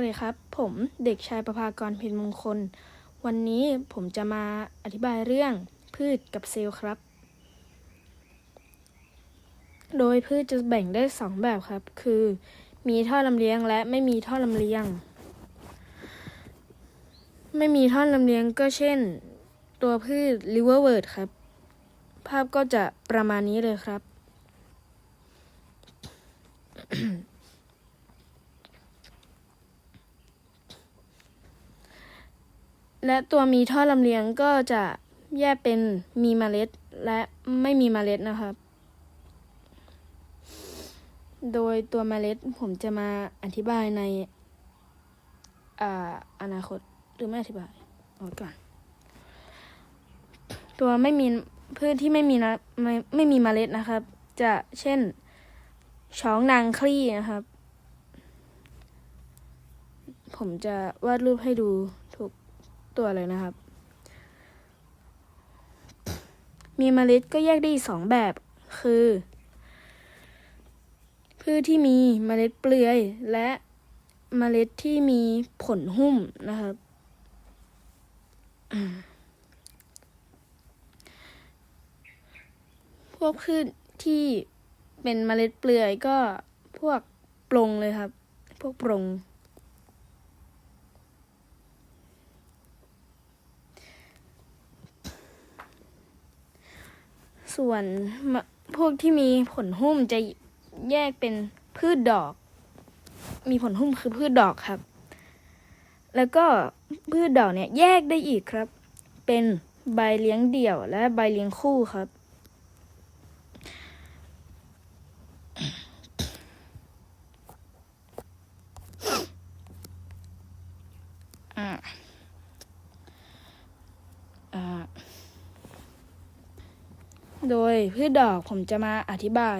วัสดีครับ ผมเด็กชายประภากรเพ็ญมงคล วันนี้ผมจะมาอธิบายเรื่องพืชกับเซลล์ครับ โดยพืชจะแบ่งได้สองแบบครับ คือ มีท่อลำเลียงและไม่มีท่อลำเลียง ไม่มีท่อลำเลียงก็เช่น ตัวพืช liverwort ครับ ภาพก็จะประมาณนี้เลยครับ และตัวมีท่อลำเลียงก็จะแยกเป็นมีเมล็ดและไม่มีเมล็ดนะครับ โดยตัวเมล็ดผมจะมาอธิบายในอาอนาคตหรือไม่อธิบายเอาไว้ก่อน ตัวไม่มีพืชที่ไม่มีนะไม่ไม่มีเมล็ดนะครับ จะเช่นช้องนางคลี่นะครับ ผมจะวาดรูปให้ดู ตัวเลยนะครับ มีเมล็ดก็แยกได้อีกสองแบบ คือ พืชที่มีเมล็ดเปลือย และเมล็ดที่มีผลหุ้มนะครับพวกพืชที่เป็นเมล็ดเปลือยก็พวกปลงเลยครับ พวกปลง ส่วนพวกที่มีผลหุ้มจะแยกเป็นพืชดอก มีผลหุ้มคือพืชดอกครับ แล้วก็พืชดอกเนี่ยแยกได้อีกครับ เป็นใบเลี้ยงเดี่ยวและใบเลี้ยงคู่ครับ อ่า โดยพืชดอกผมจะมาอธิบาย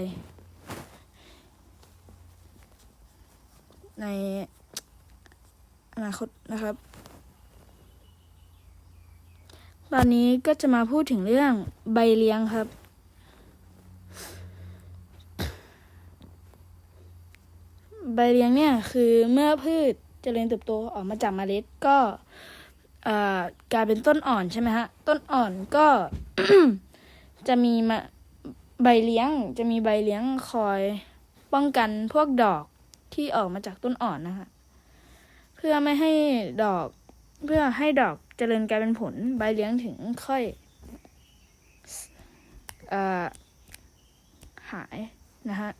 ในอนาคตนะครับ ตอนนี้ก็จะมาพูดถึงเรื่องใบเลี้ยงครับ ใบเลี้ยงเนี่ยคือเมื่อพืชเจริญเติบโตออกมาจากเมล็ดก็กลายเป็นต้นอ่อนใช่ไหมฮะ ต้นอ่อนก็ จะมีมาใบเลี้ยงจะมีใบเลี้ยงคอยป้องกันพวกดอกที่ออกมาจากต้นอ่อนนะคะเพื่อไม่ให้ดอก เพื่อให้ดอกเจริญกลายเป็นผลใบเลี้ยงถึงค่อยอหายนะฮะ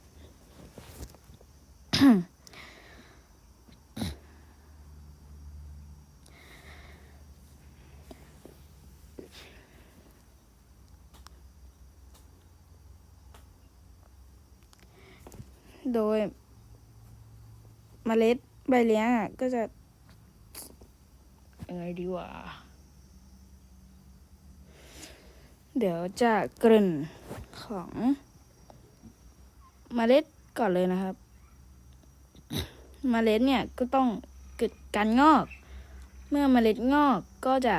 โดยเมล็ดใบเลี้ยงอะก็จะยังไงดีวะเดี๋ยวจะกริ่นของเมล็ดก่อนเลยนะครับเมล็ดเนี่ยก็ต้องเกิดการงอก เมื่อเมล็ดงอกก็จะ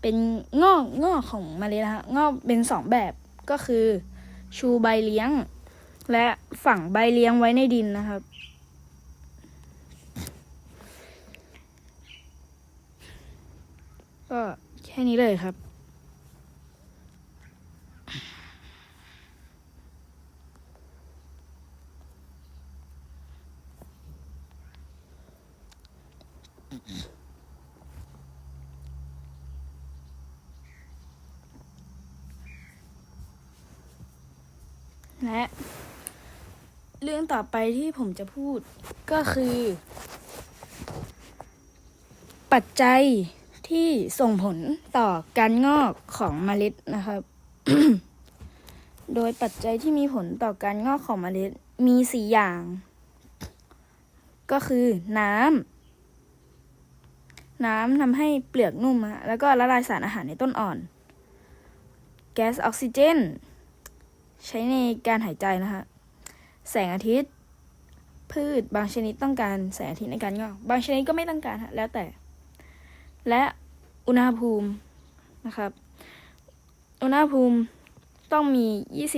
เป็นงอกงอกของเมล็ดนะฮะงอกเป็นสองแบบก็คือชูใบเลี้ยง และฝังใบเลี้ยงไว้ในดินนะครับ ก็แค่นี้เลยครับและ เรื่องต่อไปที่ผมจะพูดก็คือ ปัจจัยที่ส่งผลต่อการงอกของเมล็ดนะครับ โดยปัจจัยที่มีผลต่อการงอกของเมล็ดมีสี่อย่าง ก็คือน้ำน้ำทำให้เปลือกนุ่มฮะแล้วก็ละลายสารอาหารในต้นอ่อน แก๊สออกซิเจน ใช้ในการหายใจนะคะ แสงอาทิตย์ พืชบางชนิดต้องการแสงอาทิตย์ในการงอกบางชนิดก็ไม่ต้องการฮะแล้วแต่ และอุณหภูมินะครับ อุณหภูมิต้องมี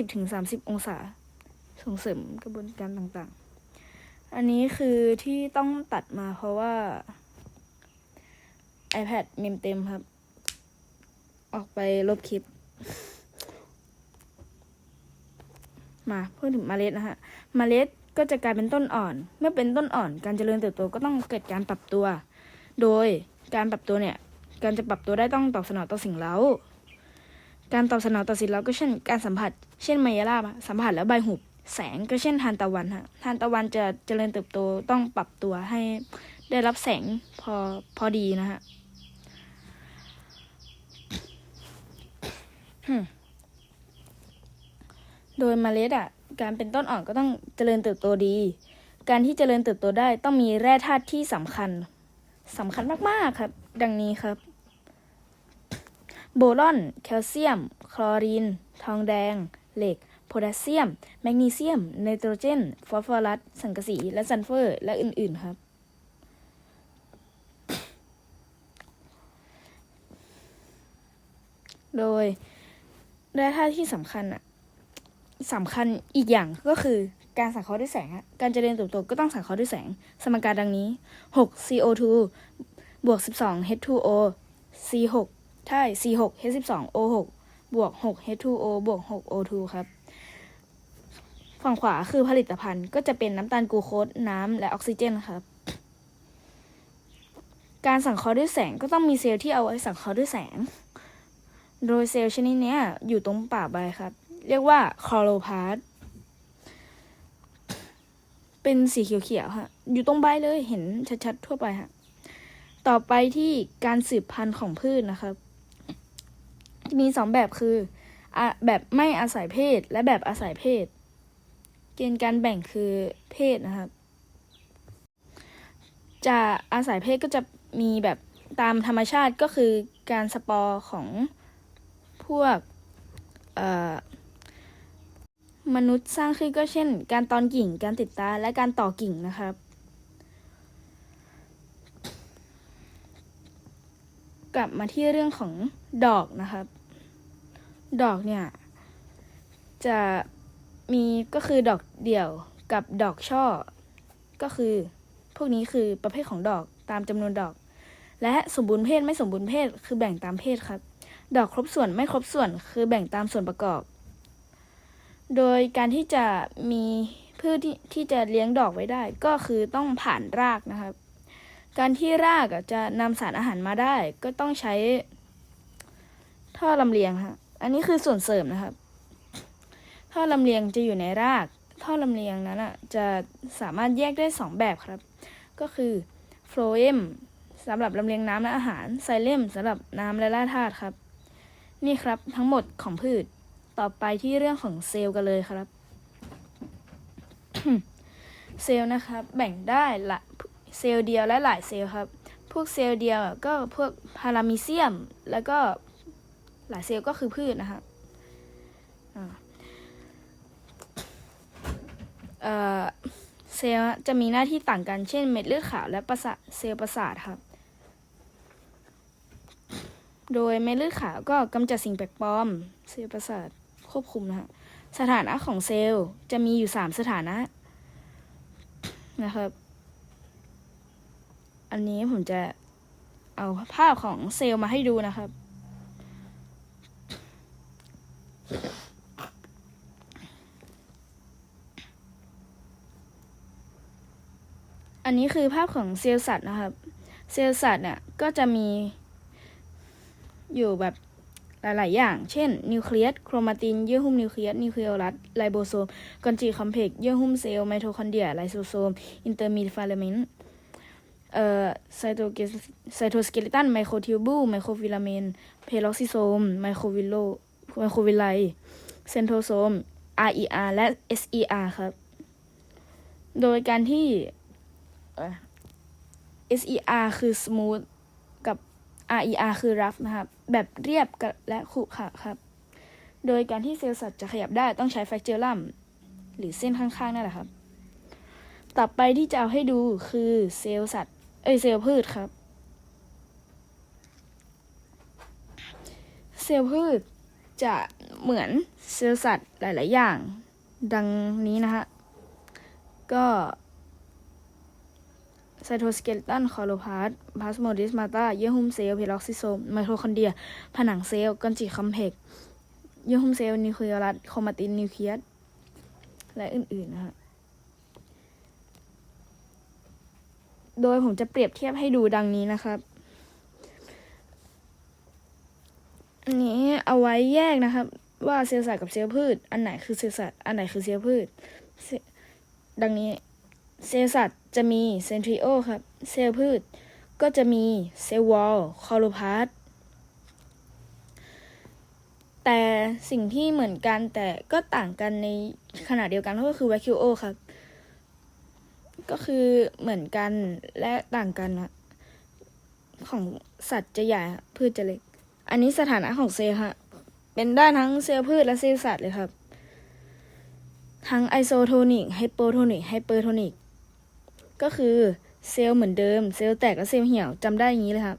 20-30 องศา ส่งเสริมกระบวนการต่างๆ อันนี้คือที่ต้องตัดมาเพราะว่า iPad เมมเต็มครับ ออกไปลบคลิป มาเพูดถึงเมล็ดนะฮะเมล็ดก็จะกลายเป็นต้นอ่อน เมื่อเป็นต้นอ่อนการเจริญเติบโตก็ต้องเกิดการปรับตัว โดยการปรับตัวเนี่ยการจะปรับตัวได้ต้องตอบสนองต่อสิ่งเร้า การตอบสนองต่อสิ่งเร้าก็เช่น การสัมผัส เช่นไมยราบสัมผัสแล้วใบหุบ แสงก็เช่นทานตะวันฮะทานตะวันจะเจริญเติบโตต้องปรับตัวให้ได้รับแสงพอพอดีนะฮะ โดยมเมล็ดอะ การเป็นต้นอ่อนก็ต้องเจริญเติบโตดี การที่เจริญเติบโตได้ต้องมีแร่ธาตุที่สำคัญสำคัญมากๆครับ ดังนี้ครับ โบรอน แคลเซียม คลอรีน ทองแดง เหล็ก โพแทสเซียม แมกนีเซียม ไนโตรเจน ฟอสฟอรัส สังกะสี และซัลเฟอร์ และอื่นๆครับโดยแร่ธาตุที่สำคัญอะ สำคัญอีกอย่างก็คือการสังเคราะห์ด้วยแสง การเจริญเติบโตก็ต้องสังเคราะห์ด้วยแสง สมการดังนี้ 6 CO2 บวก 12 H2O C6 ใช่ C6 H12 O6 บวก 6 H2O บวก 6 O2 ครับ ฝั่งขวาคือผลิตภัณฑ์ก็จะเป็นน้ำตาลกลูโคสน้ำและออกซิเจนครับ การสังเคราะห์ด้วยแสงก็ต้องมีเซลล์ที่เอาไว้สังเคราะห์ด้วยแสง โดยเซลล์ชนิดนี้อยู่ตรงป่ากใบครับ เรียกว่าคลอโรพาสต์เป็นสีเขียวๆฮะ อยู่ตรงใบเลยเห็นชัดๆทั่วไปฮะ ต่อไปที่การสืบพันธุ์ของพืชนะครับ มีสองแบบคืออแบบไม่อาศัยเพศและแบบอาศัยเพศ เกณฑ์การแบ่งคือเพศนะครับ จะอาศัยเพศก็จะมีแบบตามธรรมชาติก็คือการสปอร์ของพวกเอ่อ มนุษย์สร้างขึ้นก็เช่น การตอนกิ่ง การติดตา และการต่อกิ่งนะครับ กลับมาที่เรื่องของดอกนะครับ ดอกเนี่ย จะมีก็คือดอกเดี่ยวกับดอกช่อ ก็คือ พวกนี้คือประเภทของดอกตามจำนวนดอก และสมบูรณ์เพศไม่สมบูรณ์เพศคือแบ่งตามเพศครับ ดอกครบส่วนไม่ครบส่วนคือแบ่งตามส่วนประกอบ โดยการที่จะมีพืชที่ที่จะเลี้ยงดอกไว้ได้ ก็คือต้องผ่านรากนะครับ การที่รากจะนำสารอาหารมาได้ ก็ต้องใช้ท่อลำเลียงฮะอันนี้คือส่วนเสริมนะครับ ท่อลำเลียงจะอยู่ในราก ท่อลำเลียงนั้นอะจะสามารถแยกได้สองแบบครับ ก็คือโฟลเอมสำหรับลำเลียงน้ำและอาหารไซเลมสำหรับน้ำและแร่ธาตุครับ นี่ครับทั้งหมดของพืช ต่อไปที่เรื่องของเซลล์กันเลยครับ เซลล์นะครับ แบ่งได้ละเซลล์เดียวและหลายเซลล์ครับ พวกเซลล์เดียวก็พวกพารามิเซียม แล้วก็หลายเซลล์ก็คือพืชนะครับเอ่อเซลล์จะมีหน้าที่ต่างกัน เช่นเม็ดเลือดขาวและประสาทเซลล์ประสาทครับ โดยเม็ดเลือดขาวก็กำจัดสิ่งแปลกปลอม เซลล์ประสาท ควบคุมนะฮะสถานะของเซลล์จะมีอยู่สามสถานะนะครับ อันนี้ผมจะเอาภาพของเซลล์มาให้ดูนะครับ อันนี้คือภาพของเซลล์สัตว์นะครับ เซลล์สัตว์เนี่ยก็จะมีอยู่แบบ หลาย ๆ อย่าง เช่น นิวเคลียส โครมาติน เยื่อหุ้มนิวเคลียส นิวเคลียรัสไลโบโซมกอนจีคอมเพล็กซ์ เยื่อหุ้มเซลล์ ไมโทคอนเดรีย ไลโซโซม อินเตอร์มีฟิลาเมนต์ เอ่อ ไซโตเกไซโทสเกเลตัน ไมโครทิวบูลไมโครฟิลาเมนต์เพล็อกซิโซม ไมโครวิลโล ไมโครวิไล เซนโทโซม RER และ SER ครับ โดยการที่ SER คือ smooth RER คือ rough นะครับ แบบเรียบและขรุขระครับ โดยการที่เซลล์สัตว์จะขยับได้ต้องใช้แฟกเจอรัมหรือเส้นข้างๆนั่นแหละครับ ต่อไปที่จะเอาให้ดูคือเซลล์สัตว์ เอ้ยเซลล์พืชครับ เซลล์พืชจะเหมือนเซลล์สัตว์หลาย ๆ อย่าง ดังนี้นะฮะ ก็ ไซโทสเกลตันคอโลพาสพลาสโมดิสมาตาเยื่อหุ้มเซลล์เพล็อกซิโซมไมโทคอนเดรีย ผนังเซลล์กอนจิคอมเพกเยื่อหุ้มเซลล์นิวเคลียรัสครมาตินนิวเคลียสและอื่นๆนะฮะโดยผมจะเปรียบเทียบให้ดูดังนี้นะครับอันนี้เอาไว้แยกนะครับ ว่าเซลล์สัตว์กับเซลล์พืช อันไหนคือเซลล์สัตว์อันไหนคือเซลล์พืช ดังนี้เซลล์สัตว์ จะมีเซนทริโอครับ เซลล์พืช ก็จะมีเซลล์วอลคอโลพาสแต่สิ่งที่เหมือนกันแต่ก็ต่างกันในขณะเดียวกันก็คือ vacuole ครับ ก็คือเหมือนกันและต่างกันนะของสัตว์จะใหญ่พืชจะเล็ก อันนี้สถานะของเซลล์ฮะเป็นได้ทั้งเซลล์พืชและเซลล์สัตว์เลยครับ ทั้งไอโซโทนิกไฮโปโทนิกไฮเปอร์โทนิก ก็คือเซลล์เหมือนเดิม เซลล์แตกและเซลล์เหี่ยวจำได้อย่างนี้เลยครับ